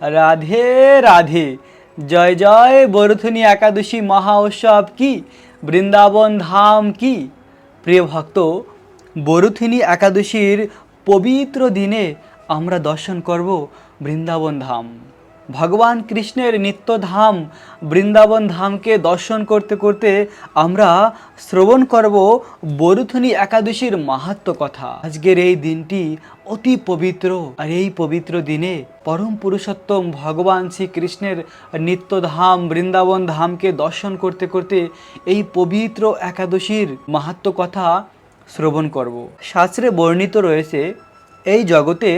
রাধে রাধে। জয় জয় বরুথুনি একাদশী মহা উৎসব কি? বৃন্দাবন ধাম কি? প্রিয় ভক্ত বরুথিনী একাদশীর পবিত্র দিনে আমরা দর্শন করব বৃন্দাবন ধাম। ভগবান কৃষ্ণের নিত্যধাম বৃন্দাবন ধামকে দর্শন করতে করতে আমরা শ্রবণ করব বরুথনী একাদশীর মাহাত্ম কথা। আজকের এই দিনটি অতি পবিত্র। আর এই পবিত্র দিনে পরম পুরুষোত্তম ভগবান শ্রীকৃষ্ণের নিত্যধাম বৃন্দাবন ধামকে দর্শন করতে করতে এই পবিত্র একাদশীর মাহাত্ম কথা শ্রবণ করব। শাস্ত্রে বর্ণিত রয়েছে, এই জগতে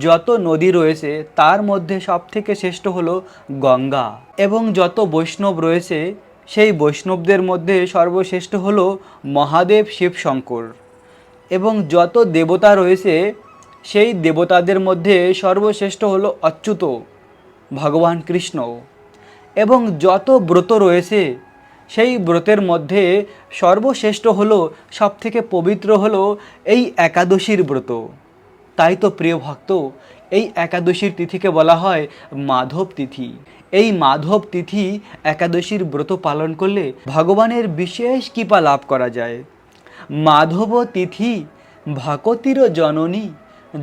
যত নদী রয়েছে, তার মধ্যে সবথেকে শ্রেষ্ঠ হলো গঙ্গা। এবং যত বৈষ্ণব রয়েছে, সেই বৈষ্ণবদের মধ্যে সর্বশ্রেষ্ঠ হলো মহাদেব শিব শঙ্কর। এবং যত দেবতা রয়েছে, সেই দেবতাদের মধ্যে সর্বশ্রেষ্ঠ হলো অচ্যুত ভগবান কৃষ্ণ। এবং যত ব্রত রয়েছে, সেই ব্রতের মধ্যে সর্বশ্রেষ্ঠ হলো, সবথেকে পবিত্র হলো এই একাদশীর ব্রত। তাই তো প্রিয় ভক্ত, এই একাদশীর তিথিকে বলা হয় মাধব তিথি। এই মাধব তিথি একাদশীর ব্রত পালন করলে ভগবানের বিশেষ কৃপা লাভ করা যায়। মাধব তিথি ভকতির জননী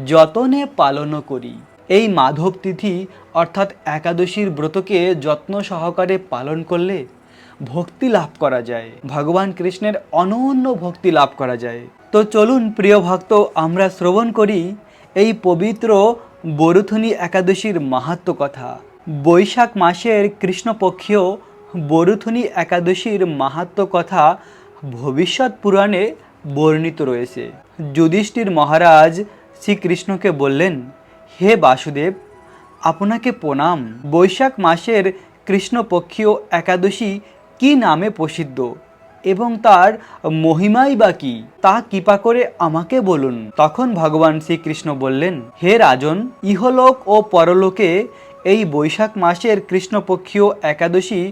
যতনে পালন করি। এই মাধব তিথি অর্থাৎ একাদশীর ব্রতকে যত্ন সহকারে পালন করলে ভক্তি লাভ করা যায়। ভগবান কৃষ্ণের অনন্য ভক্তি লাভ করা যায়। তো চলুন, প্রিয় ভক্ত, আমরা শ্রবণ করি এই পবিত্র বরুথনী একাদশীর মাহাত্ম কথা। বৈশাখ মাসের কৃষ্ণপক্ষীয় বরুথনী একাদশীর মাহাত্ম কথা ভবিষ্যৎ পুরাণে বর্ণিত রয়েছে। যুধিষ্ঠির মহারাজ শ্রীকৃষ্ণকে বললেন, হে বাসুদেব, আপনাকে প্রণাম। বৈশাখ মাসের কৃষ্ণপক্ষীয় একাদশী কি নামে প্রসিদ্ধ? এবং তার মহিমাই বা কি? তা কৃপা করে আমাকে বলুন। তখন ভগবান শ্রীকৃষ্ণ বললেন, হে রাজন, ইহলোক ও পরলোকে এই বৈশাখ মাসের কৃষ্ণপক্ষীয় একাদশী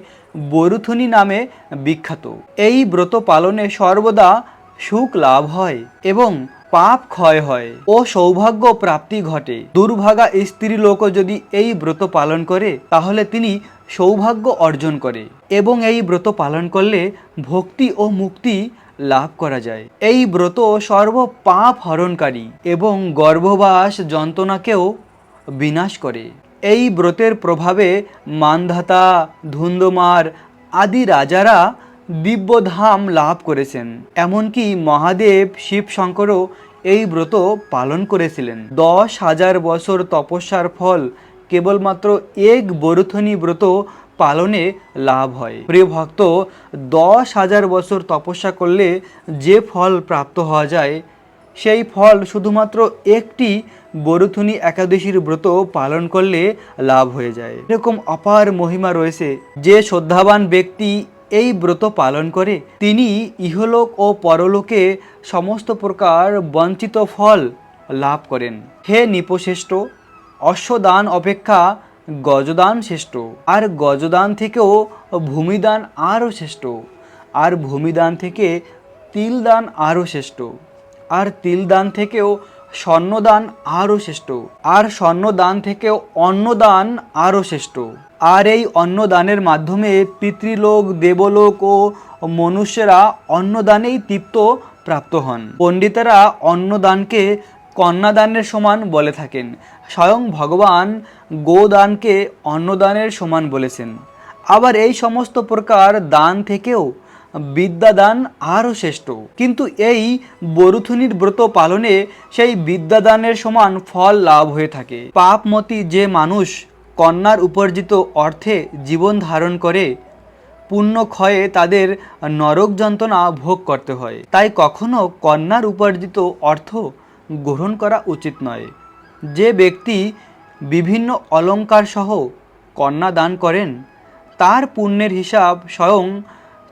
বরুথুনি নামে বিখ্যাত। এই ব্রত পালনে সর্বদা সুখ লাভ হয় এবং পাপ ক্ষয় হয় ও সৌভাগ্য প্রাপ্তি ঘটে। দুর্ভাগা স্ত্রী লোকও যদি এই ব্রত পালন করে, তাহলে তিনি সৌভাগ্য অর্জন করে এবং এই ব্রত পালন করলে ভক্তি ও মুক্তি লাভ করা যায়। এই ব্রত সর্ব পাপ হরণকারী এবং গর্ভবাস যন্ত্রণাকেও বিনাশ করে। এই ব্রতের প্রভাবে মানধাতা, ধুন্দমার আদি রাজারা দিব্যধাম লাভ করেছেন। এমনকি মহাদেব শিব শঙ্করও এই ব্রত পালন করেছিলেন। দশ হাজার বছর তপস্যার ফল কেবলমাত্র এক বরুথনী ব্রত পালনে লাভ হয়। প্রিয় ভক্ত, দশ হাজার বছর তপস্যা করলে যে ফল প্রাপ্ত হওয়া যায়, সেই ফল শুধুমাত্র একটি বরুথনী একাদশীর ব্রত পালন করলে লাভ হয়ে যায়। এরকম অপার মহিমা রয়েছে যে শ্রদ্ধাবান ব্যক্তি এই ব্রত পালন করে, তিনি ইহলোক ও পরলোকে সমস্ত প্রকার বঞ্চিত ফল লাভ করেন। হে নিপশ্রেষ্ঠ অশ্বদান অপেক্ষা গজদান শ্রেষ্ঠ, আর গজদান থেকেও ভূমিদান আরও শ্রেষ্ঠ, আর ভূমিদান থেকে তিলদান আরও শ্রেষ্ঠ, আর তিলদান থেকেও স্বর্ণদান আরও শ্রেষ্ঠ, আর স্বর্ণদান থেকেও অন্নদান আরও শ্রেষ্ঠ। আর এই অন্নদানের মাধ্যমে পিতৃলোক, দেবলোক ও মনুষ্যরা অন্নদানেই তৃপ্ত প্রাপ্ত হন। পণ্ডিতেরা অন্নদানকে কন্যাদানের সমান বলে থাকেন। স্বয়ং ভগবান গোদানকে অন্নদানের সমান বলেছেন। আবার এই সমস্ত প্রকার দান থেকেও বিদ্যাদান আরও শ্রেষ্ঠ। কিন্তু এই বরুথুনির ব্রত পালনে সেই বিদ্যাদানের সমান ফল লাভ হয়ে থাকে। পাপমতি যে মানুষ কন্যার উপার্জিত অর্থে জীবন ধারণ করে, পুণ্য ক্ষয়ে তাদের নরক যন্ত্রণা ভোগ করতে হয়। তাই কখনো কন্যার উপার্জিত অর্থ গ্রহণ করা উচিত নয়। যে ব্যক্তি বিভিন্ন অলংকার সহ কন্যা দান করেন, তার পুণ্যের হিসাব স্বয়ং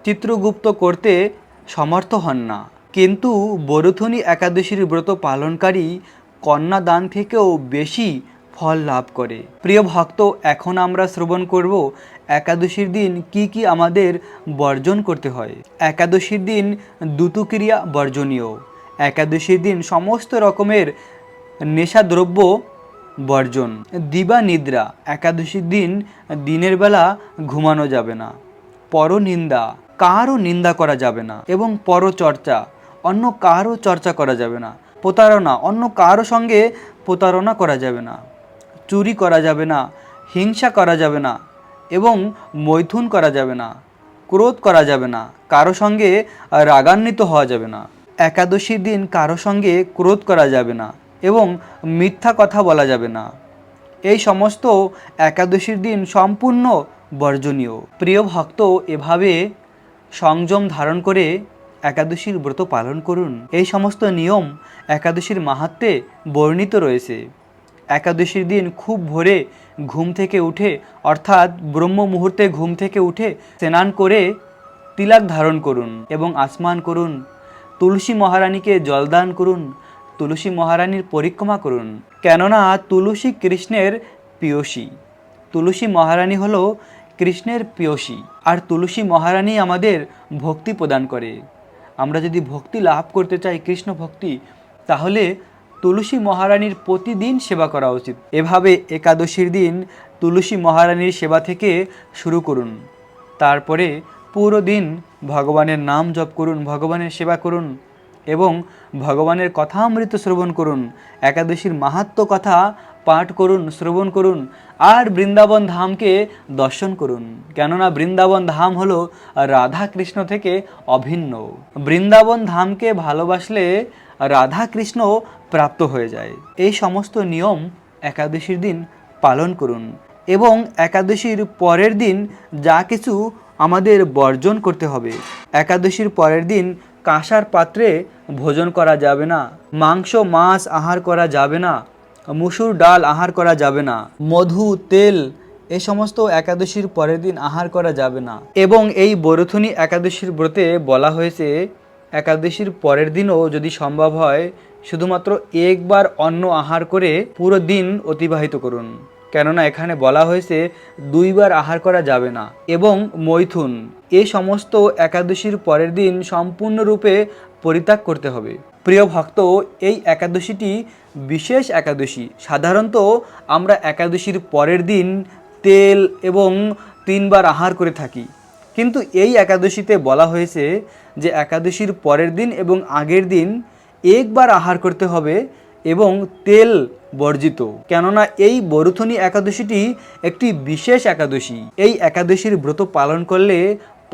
চিত্রগুপ্ত করতে সমর্থ হন না। কিন্তু বরুথনী একাদশীর ব্রত পালনকারী কন্যা দান থেকেও বেশি ফল লাভ করে। প্রিয় ভক্ত, এখন আমরা শ্রবণ করব একাদশীর দিন কি কি আমাদের বর্জন করতে হয়। একাদশীর দিন দুতুক্রিয়া বর্জনীয়। একাদশীর দিন সমস্ত রকমের নেশাদ্রব্য বর্জন। দিবা নিদ্রা। একাদশীর দিন দিনের বেলা ঘুমানো যাবে না। পরনিন্দা। কারও নিন্দা করা যাবে না এবং পরচর্চা, অন্য কারও চর্চা করা যাবে না, প্রতারণা, অন্য কারও সঙ্গে প্রতারণা করা যাবে না, চুরি করা যাবে না, হিংসা করা যাবে না এবং মৈথুন করা যাবে না, ক্রোধ করা যাবে না, কারও সঙ্গে রাগান্বিত হওয়া যাবে না একাদশীর দিন কারও সঙ্গে ক্রোধ করা যাবে না এবং মিথ্যা কথা বলা যাবে না। এই সমস্ত একাদশীর দিন সম্পূর্ণ বর্জনীয়। প্রিয় ভক্ত, এভাবে সংযম ধারণ করে একাদশীর ব্রত পালন করুন। এই সমস্ত নিয়ম একাদশীর মাহাত্মে বর্ণিত রয়েছে। একাদশীর দিন খুব ভোরে ঘুম থেকে উঠে, অর্থাৎ ব্রহ্ম মুহূর্তে ঘুম থেকে উঠে স্নান করে তিলাক ধারণ করুন এবং আসমান করুন। তুলসী মহারানীকে জলদান করুন, তুলসী মহারানীর পরিক্রমা করুন। কেননা তুলসী কৃষ্ণের পিয়সী তুলসী মহারানী হলো কৃষ্ণের পিয়সী আর তুলসী মহারানী আমাদের ভক্তি প্রদান করে। আমরা যদি ভক্তি লাভ করতে চাই কৃষ্ণ ভক্তি, তাহলে তুলসী মহারানীর প্রতিদিন সেবা করা উচিত। এভাবে একাদশীর দিন তুলসী মহারানীর সেবা থেকে শুরু করুন। তারপরে পুরো দিন ভগবানের নাম জপ করুন, ভগবানের সেবা করুন এবং ভগবানের কথা অমৃত শ্রবণ করুন, একাদশীর মাহাত্ম কথা পাঠ করুন, শ্রবণ করুন আর বৃন্দাবন ধামকে দর্শন করুন। কেননা বৃন্দাবন ধাম হলো রাধা কৃষ্ণ থেকে অভিন্ন। বৃন্দাবন ধামকে ভালোবাসলে রাধা কৃষ্ণ প্রাপ্ত হয়ে যায়। এই সমস্ত নিয়ম একাদশীর দিন পালন করুন এবং একাদশীর পরের দিন যা কিছু আমাদের বর্জন করতে হবে, একাদশীর পরের দিন কাঁসার পাত্রে ভোজন করা যাবে না, মাংস, মাছ আহার করা যাবে না মুসুর ডাল আহার করা যাবে না। মধু, তেল, এ সমস্ত একাদশীর পরের দিন আহার করা যাবে না। এবং এই বরথনী একাদশীর ব্রতে বলা হয়েছে, একাদশীর পরের দিনও যদি সম্ভব হয়, শুধুমাত্র একবার অন্ন আহার করে পুরো দিন অতিবাহিত করুন। কেননা এখানে বলা হয়েছে, দুইবার আহার করা যাবে না। এবং মৈথুন, এ সমস্ত একাদশীর পরের দিন সম্পূর্ণরূপে পরিত্যাগ করতে হবে। প্রিয় ভক্ত, এই একাদশীটি বিশেষ একাদশী। সাধারণত আমরা একাদশীর পরের দিন তেল এবং তিনবার আহার করে থাকি। কিন্তু এই একাদশীতে বলা হয়েছে যে একাদশীর পরের দিন এবং আগের দিন একবার আহার করতে হবে এবং তেল বর্জিত। কেননা এই বরুথনী একাদশীটি একটি বিশেষ একাদশী। এই একাদশীর ব্রত পালন করলে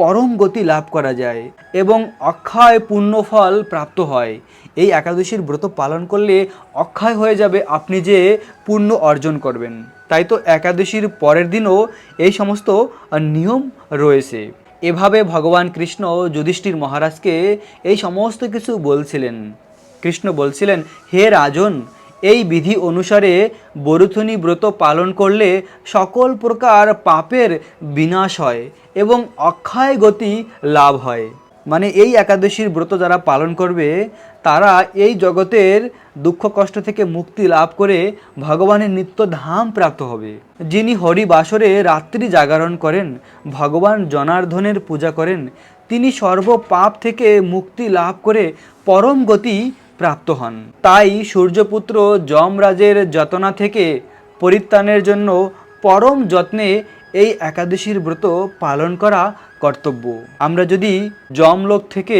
পরম গতি লাভ করা যায় এবং অক্ষয় পুণ্যফল প্রাপ্ত হয়। এই একাদশীর ব্রত পালন করলে অক্ষয় হয়ে যাবে আপনি যে পুণ্য অর্জন করবেন। তাই তো একাদশীর পরের দিনও এই সমস্ত নিয়ম রয়েছে। এভাবে ভগবান কৃষ্ণ যুধিষ্ঠির মহারাজকে এই সমস্ত কিছু বলছিলেন। কৃষ্ণ বলছিলেন, হে রাজন এই বিধি অনুসারে বরুথনী ব্রত পালন করলে সকল প্রকার পাপের বিনাশ হয় এবং অক্ষয় গতি লাভ হয়। মানে এই একাদশীর ব্রত যারা পালন করবে, তারা এই জগতের দুঃখ কষ্ট থেকে মুক্তি লাভ করে ভগবানের নিত্য ধাম প্রাপ্ত হবে। যিনি হরি বাসরে রাত্রি জাগরণ করেন, ভগবান জনার্দনের পূজা করেন, তিনি সর্ব পাপ থেকে মুক্তি লাভ করে পরম গতি প্রাপ্ত হন। তাই সূর্যপুত্র যমরাজের যতনা থেকে পরিত্রাণের জন্য পরম যত্নে এই একাদশীর ব্রত পালন করা কর্তব্য। আমরা যদি যমলোক থেকে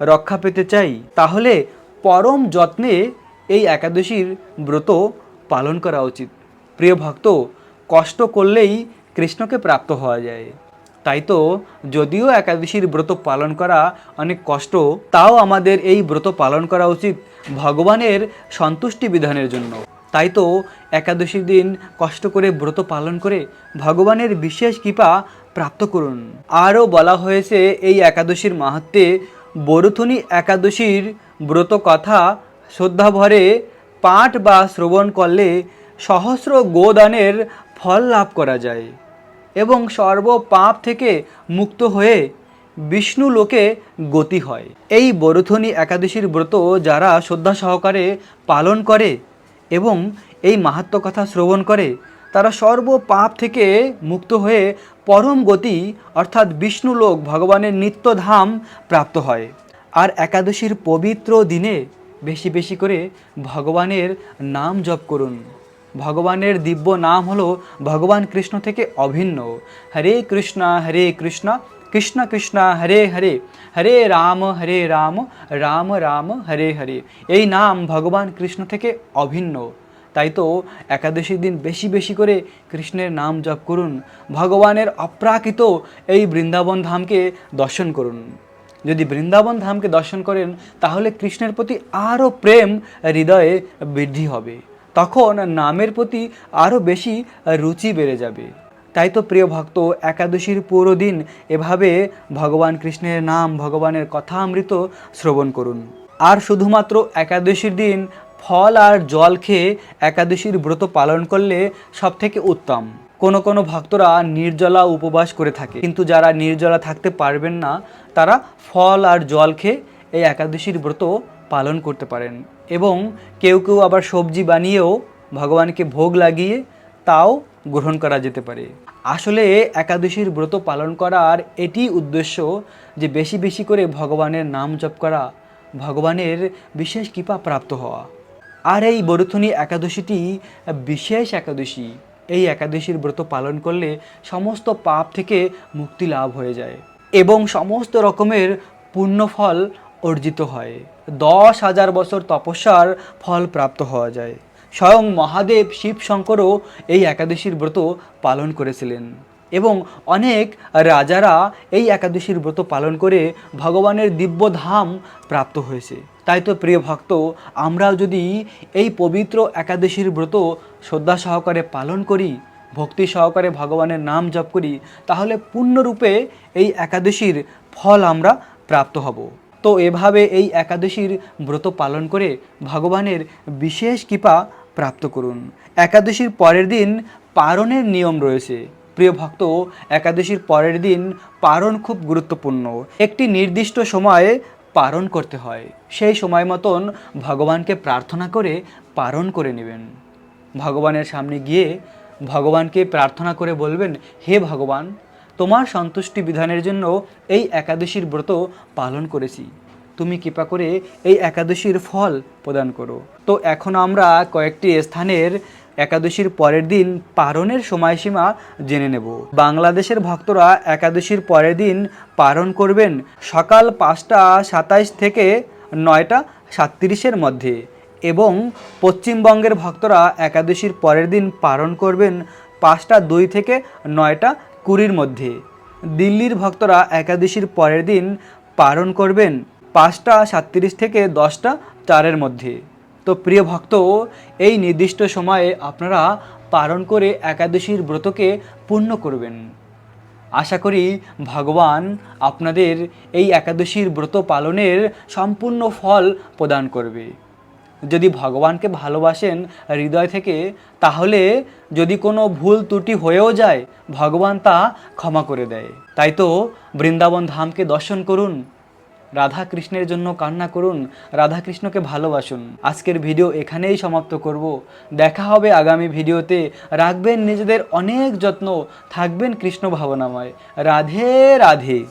রক্ষা পেতে চাই, তাহলে পরম যত্নে এই একাদশীর ব্রত পালন করা উচিত। প্রিয় ভক্ত, কষ্ট করলেই কৃষ্ণকে প্রাপ্ত হওয়া যায়। তাই তো যদিও একাদশীর ব্রত পালন করা অনেক কষ্ট, তাও আমাদের এই ব্রত পালন করা উচিত ভগবানের সন্তুষ্টি বিধানের জন্য। তাই তো একাদশীর দিন কষ্ট করে ব্রত পালন করে ভগবানের বিশেষ কৃপা প্রাপ্ত করুন। আরও বলা হয়েছে এই একাদশীর মাহাত্মে, বরুথনী একাদশীর ব্রত কথা শ্রদ্ধাভরে পাঠ বা শ্রবণ করলে সহস্র গোদানের ফল লাভ করা যায়। এবং সর্ব পাপ থেকে মুক্ত হয়ে বিষ্ণু লোকে গতি হয়। এই বরুথনী একাদশীর ব্রত যারা শ্রদ্ধা সহকারে পালন করে এবং এই মাহাত্ম কথা শ্রবণ করে, তারা সর্ব পাপ থেকে মুক্ত হয়ে পরম গতি, অর্থাৎ বিষ্ণু লোক ভগবানের নিত্যধাম প্রাপ্ত হয়। আর একাদশীর পবিত্র দিনে বেশি বেশি করে ভগবানের নাম জপ করুন। ভগবানের দিব্য নাম হলো ভগবান কৃষ্ণ থেকে অভিন্ন। হরে কৃষ্ণ হরে কৃষ্ণ কৃষ্ণ কৃষ্ণ, হরে হরে হরে রাম হরে রাম রাম রাম, হরে হরে। এই নাম ভগবান কৃষ্ণ থেকে অভিন্ন। তাই তো একাদশীর দিন বেশি বেশি করে কৃষ্ণের নাম জপ করুন, ভগবানের অপ্রাকৃত এই বৃন্দাবন ধামকে দর্শন করুন। যদি বৃন্দাবন ধামকে দর্শন করেন, তাহলে কৃষ্ণের প্রতি আরও প্রেম, হৃদয়ে বৃদ্ধি হবে। তখন নামের প্রতি আরও বেশি রুচি বেড়ে যাবে। তাই তো প্রিয় ভক্ত, একাদশীর পুরো দিন এভাবে ভগবান কৃষ্ণের নাম, ভগবানের কথা অমৃত শ্রবণ করুন। আর শুধুমাত্র একাদশীর দিন ফল আর জল খেয়ে একাদশীর ব্রত পালন করলে সব থেকে উত্তম। কোনো কোনো ভক্তরা নির্জলা উপবাস করে থাকে, কিন্তু যারা নির্জলা থাকতে পারবেন না, তারা ফল আর জল খেয়ে এই একাদশীর ব্রত পালন করতে পারেন এবং কেউ কেউ আবার সবজি বানিয়েও ভগবানকে ভোগ লাগিয়ে তাও গ্রহণ করা যেতে পারে। আসলে একাদশীর ব্রত পালন করার এটি উদ্দেশ্য যে বেশি বেশি করে ভগবানের নাম জপ করা, ভগবানের বিশেষ কৃপা প্রাপ্ত হওয়া। আর এই বরুথনী একাদশীটি বিশেষ একাদশী। এই একাদশীর ব্রত পালন করলে সমস্ত পাপ থেকে মুক্তি লাভ হয়ে যায় এবং সমস্ত রকমের পুণ্যফল অর্জিত হয়। দশ হাজার বছর তপস্যার ফল প্রাপ্ত হওয়া যায়। স্বয়ং মহাদেব শিব শঙ্করও এই একাদশীর ব্রত পালন করেছিলেন এবং অনেক রাজারা এই একাদশীর ব্রত পালন করে ভগবানের দিব্য ধাম প্রাপ্ত হয়েছে। তাই তো প্রিয় ভক্ত, আমরাও যদি এই পবিত্র একাদশীর ব্রত শ্রদ্ধা সহকারে পালন করি, ভক্তি সহকারে ভগবানের নাম জপ করি, তাহলে পূর্ণরূপে এই একাদশীর ফল আমরা প্রাপ্ত হব। তো এভাবে এই একাদশীর ব্রত পালন করে ভগবানের বিশেষ কৃপা প্রাপ্ত করুন। একাদশীর পরের দিন পারণের নিয়ম রয়েছে। প্রিয় ভক্ত, একাদশীর পরের দিন পারণ খুব গুরুত্বপূর্ণ। একটি নির্দিষ্ট সময়ে পারণ করতে হয়। সেই সময় মতন ভগবানকে প্রার্থনা করে পারণ করে নেবেন। ভগবানের সামনে গিয়ে ভগবানকে প্রার্থনা করে বলবেন, হে ভগবান তোমার সন্তুষ্টি বিধানের জন্য এই একাদশীর ব্রত পালন করেছি। তুমি কৃপা করে এই একাদশীর ফল প্রদান করো। তো এখন আমরা কয়েকটি স্থানের একাদশীর পরের দিন পারণের সময়সীমা জেনে নেব। বাংলাদেশের ভক্তরা একাদশীর পরের দিন পারণ করবেন সকাল পাঁচটা সাতাইশ থেকে নয়টা সাতত্রিশের মধ্যে এবং পশ্চিমবঙ্গের ভক্তরা একাদশীর পরের দিন পালন করবেন পাঁচটা দুই থেকে নয়টা কুড়ির মধ্যে। দিল্লির ভক্তরা একাদশীর পরের দিন পালন করবেন পাঁচটা সাতত্রিশ থেকে দশটা চারের মধ্যে। তো প্রিয় ভক্ত, এই নির্দিষ্ট সময়ে আপনারা পালন করে একাদশীর ব্রতকে পূর্ণ করবেন। আশা করি ভগবান আপনাদের এই একাদশীর ব্রত পালনের সম্পূর্ণ ফল প্রদান করবে। যদি ভগবানকে ভালোবাসেন হৃদয় থেকে, তাহলে যদি কোনো ভুল ত্রুটি হয়েও যায়, ভগবান তা ক্ষমা করে দেয়। তাই তো বৃন্দাবন ধামকে দর্শন করুন রাধা কৃষ্ণের জন্য কান্না করুন রাধা কৃষ্ণকে ভালোবাসুন। আজকের ভিডিও এখানেই সমাপ্ত করব। দেখা হবে আগামী ভিডিওতে। রাখবেন নিজেদের অনেক যত্ন। থাকবেন কৃষ্ণ ভাবনাময়। রাধে রাধে।